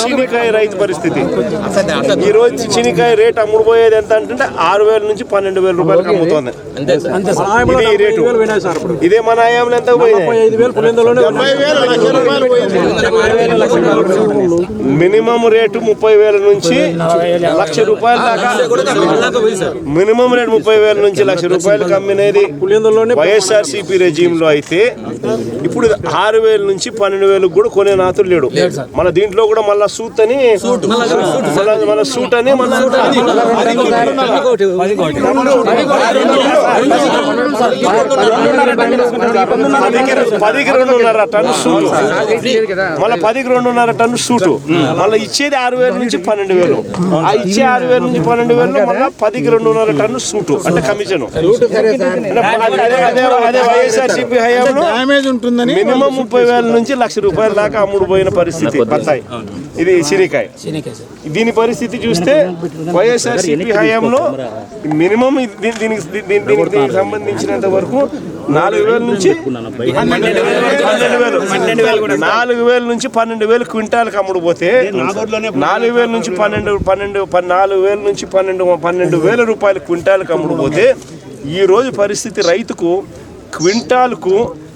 చీనికాయ రైతు పరిస్థితి. ఈ రోజు చీనికాయ రేట్ అమ్ముడు పోయేది ఎంత అంటే ఆరు వేల నుంచి పన్నెండు వేల రూపాయలకు అమ్ముతోంది. ఇది రేటు. ఇదే మన ఆయాంలో ఎంత పోయింది? మినిమం రేటు ముప్పై వేల నుంచి లక్ష రూపాయల దాకా మినిమం రేటు ముప్పై వేల నుంచి లక్ష రూపాయలకు అమ్మినది వైఎస్ఆర్ సిపి రెజీమ్లో అయితే ఇప్పుడు ఆరు వేల నుంచి పన్నెండు వేలకు కూడా కొనే నాతుడు లేడు. మన దీంట్లో కూడా మళ్ళా సూట్ అని మళ్ళా- సూట్. అని మన పదికి రెండున్నర టన్ను సూటు మళ్ళీ పదికి రెండున్నర టన్ను సూటు మళ్ళీ ఇచ్చేది ఆరు వేల నుంచి పన్నెండు వేలు ఆ ఇచ్చే ఆరు వేల నుంచి పన్నెండు వేలు మళ్ళీ పదికి రెండున్నర టన్ను సూటు అంటే కమిషన్ అదే అదే అదే వైఎస్ఆర్ సిపి హయాంలో డ్యామేజ్ ఉంటుందని మినిమం ముప్పై వేల నుంచి లక్ష రూపాయల దాకా అమ్ముడు పోయిన పరిస్థితి బత్తాయి ఇది సిరికాయ దీని పరిస్థితి చూస్తే వైఎస్ఆర్ సిపి హయాంలో మినిమం దీనికి దీనికి దీనికి వచ్చినంత వరకు నాలుగు వేల నుంచి పన్నెండు వేలు పన్నెండు వేలు నాలుగు వేల నుంచి పన్నెండు వేలు క్వింటాల్కి అమ్ముడు పోతే నాలుగు వేల నుంచి పన్నెండు పన్నెండు నాలుగు వేల నుంచి పన్నెండు పన్నెండు వేల రూపాయలు క్వింటాల్కి అమ్ముడు పోతే ఈ రోజు పరిస్థితి రైతుకు క్వింటాల్కు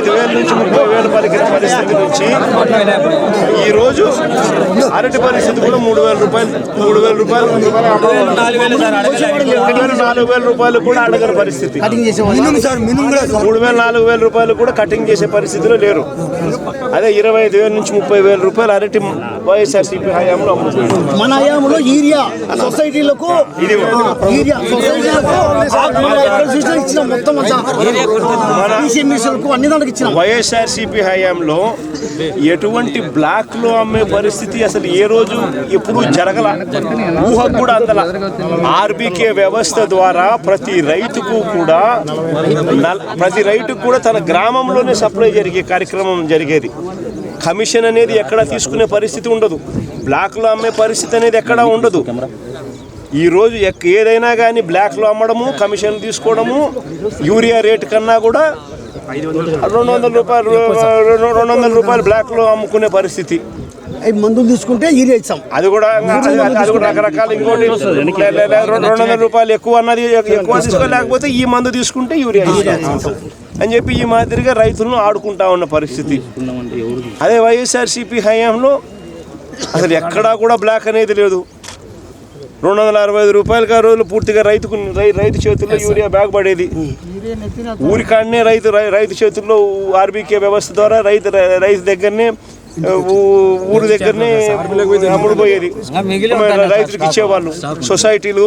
ఐదు వేల నుంచి ముప్పై వేలు పలికిన పరిస్థితి నుంచి ఈ రోజు అరటి పరిస్థితి కూడా మూడు వేల రూపాయలు మూడు వేల రూపాయలు. నాలుగు వేల రూపాయలు కూడా అడగని పరిస్థితి. మూడు వేల నాలుగు వేల రూపాయలు కూడా కటింగ్ చేసే పరిస్థితిలో లేరు. అదే ఇరవై ఐదు వేల నుంచి ముప్పై వేల రూపాయలు అరటి వైఎస్ఆర్ సిపి హయాంలో అమ్ముతుంది మన హయాంలో యూరియా సొసైటీలకు చూసినా ఇచ్చినాం మొత్తం అన్ని దానికి ఇచ్చినాం. వైఎస్ఆర్ సిపి హయాంలో ఎటువంటి బ్లాక్లో అమ్మే పరిస్థితి అసలు ఏ రోజు ఎప్పుడు జరగల ఊహకు కూడా అందల. ఆర్బీకే వ్యవస్థ ద్వారా ప్రతి రైతుకు కూడా ప్రతి రైతుకు కూడా తన గ్రామంలోనే సప్లై జరిగే కార్యక్రమం జరిగేది. కమిషన్ అనేది ఎక్కడా తీసుకునే పరిస్థితి ఉండదు. బ్లాక్లో అమ్మే పరిస్థితి అనేది ఎక్కడా ఉండదు. ఈ రోజు ఎక్- ఏదైనా కానీ బ్లాక్లో అమ్మడము కమిషన్ తీసుకోవడము యూరియా రేట్ కన్నా కూడా రెండు వందల రూపాయలు రెండు రెండు వందల రూపాయలు బ్లాక్లో అమ్ముకునే పరిస్థితి. మందులు తీసుకుంటే యూరియా ఇచ్చాం అది కూడా అది అది కూడా రకరకాల ఇంకోటి రెండు వందల రూపాయలు ఎక్కువ అన్నది ఎక్కువ తీసుకోలేకపోతే ఈ మందు తీసుకుంటే యూరియా ఇస్తాం. అని చెప్పి ఈ మాదిరిగా రైతులను ఆడుకుంటా ఉన్న పరిస్థితి. అదే వైఎస్ఆర్ సిపి హయాంలో అసలు ఎక్కడా కూడా బ్లాక్ అనేది లేదు. రెండు వందల అరవై ఐదు రూపాయలకి ఆ రోజులు పూర్తిగా రైతుకు రైతు చేతుల్లో యూరియా బ్యాగ్ పడేది. ఊరికాడనే రైతు రైతు చేతుల్లో ఆర్బీకే వ్యవస్థ ద్వారా రైతు రైతు దగ్గరనే ఊరి దగ్గరనే అమ్ముడు పోయేది. రైతులకు ఇచ్చేవాళ్ళు. సొసైటీలు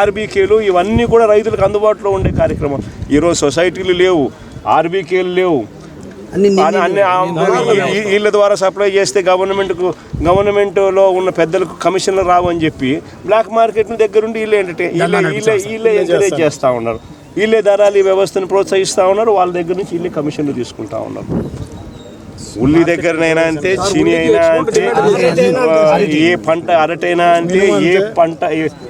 ఆర్బీకేలు ఇవన్నీ కూడా రైతులకు అందుబాటులో ఉండే కార్యక్రమం. ఈరోజు సొసైటీలు లేవు. ఆర్బీకేలు లేవు వీళ్ళ ద్వారా సప్లై చేస్తే గవర్నమెంట్కు గవర్నమెంట్లో ఉన్న పెద్దలకు కమిషన్లు రావు అని చెప్పి బ్లాక్ మార్కెట్ దగ్గరుండి వీళ్ళే ఎంటర్టైన్ వీళ్ళే వీళ్ళే ఎంకరేజ్ చేస్తూ ఉన్నారు. వీళ్ళే ధరలు ఈ వ్యవస్థను ప్రోత్సహిస్తూ ఉన్నారు. వాళ్ళ దగ్గర నుంచి వీళ్ళే కమిషన్లు తీసుకుంటా ఉన్నారు. ఉల్లి దగ్గరనైనా అంతే చీని అయినా అంతే ఏ పంట అరటైనా అంతే ఏ పంట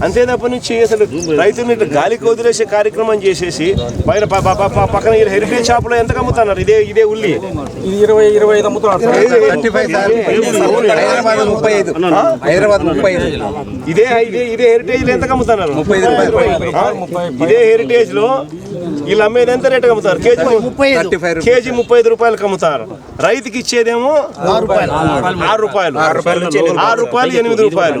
అంతే తప్ప నుంచి అసలు రైతుని ఇట్లా గాలికి వదిలేసే కార్యక్రమం చేసేసి బయట ప- ప- ప- పక్కన ఈ హెరిటేజ్ షాపులో ఎంత అమ్ముతున్నారు ఇదే ఇదే ఉల్లి. ఇది ఇరవై ఇరవై ఐదు అమ్ముతున్నారు ఇదే ఇదే ఇదే హెరిటేజ్లో ఎంత అమ్ముతున్నారు? ఇదే హెరిటేజ్లో వీళ్ళు అమ్మేది ఎంత రేట్ అమ్ముతారు కేజీ కేజీ ముప్పై ఐదు రూపాయలకు అమ్ముతారు రైతుకి ఇచ్చేదేమో ఆరు రూపాయలు. ఆరు రూపాయలు. ఆరు రూపాయలు ఎనిమిది రూపాయలు.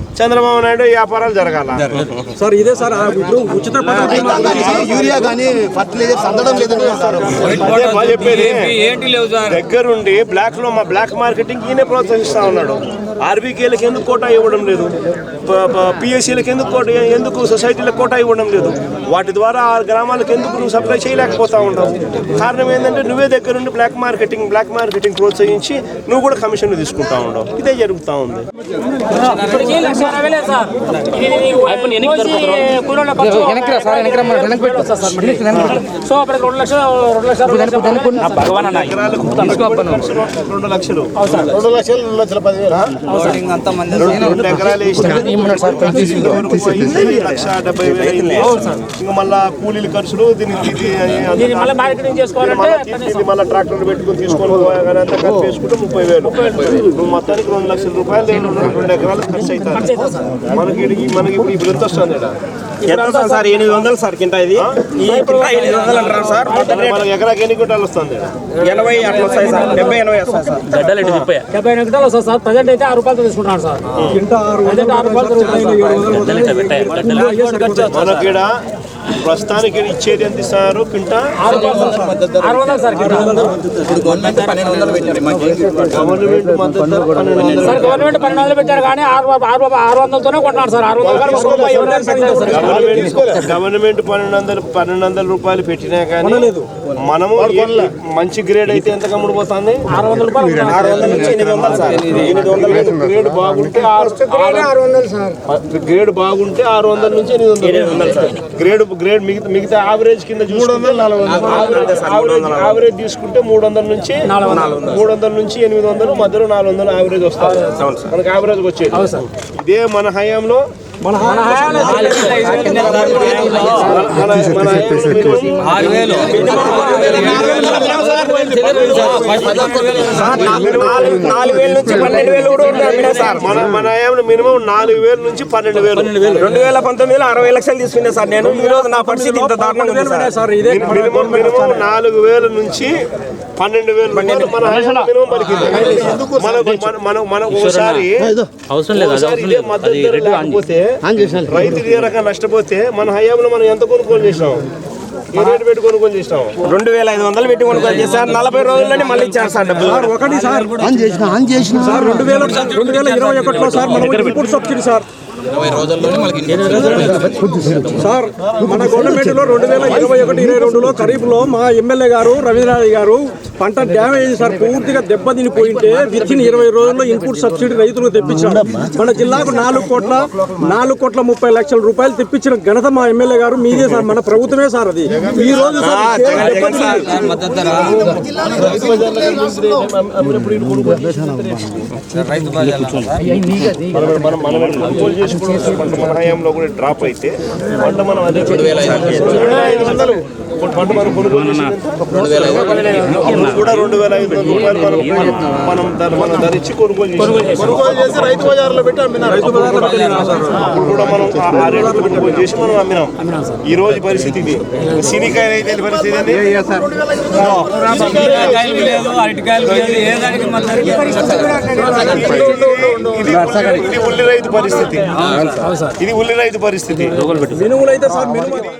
చంద్రబాబు నాయుడు వ్యాపారాలు జరగాల. సార్ ఇదే సార్ ఉచిత యూరియా కానీ ఫర్టిలైజర్స్ అందడం లేదని చెప్పేది దగ్గరుండి బ్లాక్లో మా బ్లాక్ మార్కెటింగ్ ఈయనే ప్రోత్సహిస్తా ఉన్నాడు. ఆర్బీకేలకు ఎందుకు కోటా ఇవ్వడం లేదు పిఎస్సీలకు ఎందుకు కోట ఎందుకు సొసైటీలకు కోటా ఇవ్వడం లేదు వాటి ద్వారా ఆ గ్రామాలకు ఎందుకు నువ్వు సప్లై చేయలేకపోతా ఉంటావు కారణం ఏంటంటే నువ్వే దగ్గరుండి బ్లాక్ మార్కెటింగ్ బ్లాక్ మార్కెటింగ్ ప్రోత్సహించి నువ్వు కూడా కమిషన్లు తీసుకుంటా ఉండవు ఇదే జరుగుతూ ఉంది. సో లక్షలు రెండు లక్షలు రెండు లక్షలు రెండు లక్షల పదివేలు రెండు రెండు ఎకరాలు వేసిన లక్ష డెబ్బై వేలు అయింది ఇంకా మళ్ళా కూలీల ఖర్చులు దీనికి మళ్ళీ ట్రాక్టర్ పెట్టుకుని తీసుకొని అంతా ఖర్చు వేసుకుంటే ముప్పై వేలు. నువ్వు మొత్తానికి రెండు లక్షల రూపాయలు రెండు ఎకరాలు ఖర్చు అవుతారు మనకి మనకి ఇప్పుడు ఎంత వస్తుంది? ఎంత సార్? ఎనిమిది వందలు సార్ కింట ఇది. ఎనిమిది వందలు అంటారు సార్? ఎకరాకి ఎన్ని గుంటలు వస్తుంది? ఎనభై అట్లా వస్తాయి సార్. డెబ్బై ఎనభై వస్తాయి సార్. డెబ్బై ఎనిమిది గంటలు వస్తుంది సార్. ప్రజెంట్ అయితే ఆరు రూపాయలతో తీసుకుంటున్నాను సార్. ఆరు రూపాయలతో ప్రస్తుతానికి ఇచ్చేది ఎంత ఇస్తారు? కింట. గవర్నమెంట్ గవర్నమెంట్ పన్నెండు వందలు పెట్టారు కానీ ఆరు ఆరు ఆరు వందలతోనే సార్ ఆరు వందలు. గవర్నమెంట్ పన్నెండు వందలు పన్నెండు వందల రూపాయలు పెట్టినా కానీ మనము మంచి గ్రేడ్ అయితే ఎంత కమ్ముడు పోతుంది ఆరు వందల గ్రేడ్ గ్రేడ్ బాగుంటే గ్రేడ్ బాగుంటే ఆరు వందల నుంచి ఎనిమిది వందలు. సార్. గ్రేడ్ గ్రేడ్ మిగతా మిగతా యావరేజ్ కింద చూసుకుంటే యావరేజ్ తీసుకుంటే మూడు వందల నుంచి మూడు వందల నుంచి ఎనిమిది వందలు మధ్యలో నాలుగు వందలు యావరేజ్ వస్తుంది మనకి యావరేజ్ వచ్చేది. ఇదే మన హయాంలో నాలుగు వేల నుంచి పన్నెండు వేలు కూడా అమ్మినా సార్ మన మినిమం నాలుగు వేల నుంచి పన్నెండు వేలు రెండు వేల పంతొమ్మిదిలో అరవై లక్షలు తీసుకున్నా సార్ నేను ఈ రోజు నా పరిస్థితి ఇంత దారుణంగా ఉంది సార్ మినిమం మినిమం నాలుగు వేల నుంచి పన్నెండు వేలు మన మినిమం పలికింది మనకు మన- మన మన ఒకసారి మద్దతు లేకపోతే రైతు రకంగా నష్టపోతే మన హయాంలో మనం ఎంత కొనుగోలు చేసినాం? రెండు వేల ఐదు వందలు పెట్టి కొనుగోలు చేశారు నలభై రోజుల్లోనే మళ్ళీ ఇచ్చారు సార్ డబ్బులు. ఒకటి సార్. ఆన్ చేసిన ఆన్ చేసిన. సార్ రెండు వేల రెండు వేల ఇరవై ఒకటిలో సార్ మనం ఇన్పుట్ సబ్సిడీ సార్. సార్ మన గవర్నమెంట్లో రెండు వేల ఇరవై ఒకటి ఇరవై రెండులో ఖరీఫ్లో మా ఎమ్మెల్యే గారు రవీంద్రనాథ్ గారు పంట డ్యామేజ్ సార్ పూర్తిగా దెబ్బతిని పోయింటే విత్ ఇన్ ఇరవై రోజుల్లో ఇన్పుట్ సబ్సిడీ రైతులకు తెప్పించారు. మన జిల్లాకు నాలుగు కోట్ల నాలుగు కోట్ల ముప్పై లక్షల రూపాయలు తెప్పించిన ఘనత మా ఎమ్మెల్యే గారు మీదే సార్ మన ప్రభుత్వమే సార్ అది. ఈ రోజు సార్ మనం హయాంలో కూడా డ్రాప్ అయితే పంట మనం అదే ఐదు వందలు. ఇప్పుడు పంట మనం కొనుగోలు కూడా రెండు వేల ఐదు వందల. రూపాయలు మనం మనం- మనం ధర మనం ధరించి కొనుగోలు చేసి కొనుగోలు చేసి రైతు బజార్లో పెట్టి అమ్మినారు. అప్పుడు కూడా మనం ఆ- కొనుగోలు చేసి మనం అమ్మినాం. ఈ రోజు పరిస్థితి ఇది. శనికాయ అయితే పరిస్థితి? ఇది ఉల్లి రైతు పరిస్థితి. ఇది ఉల్లి రైతు పరిస్థితి.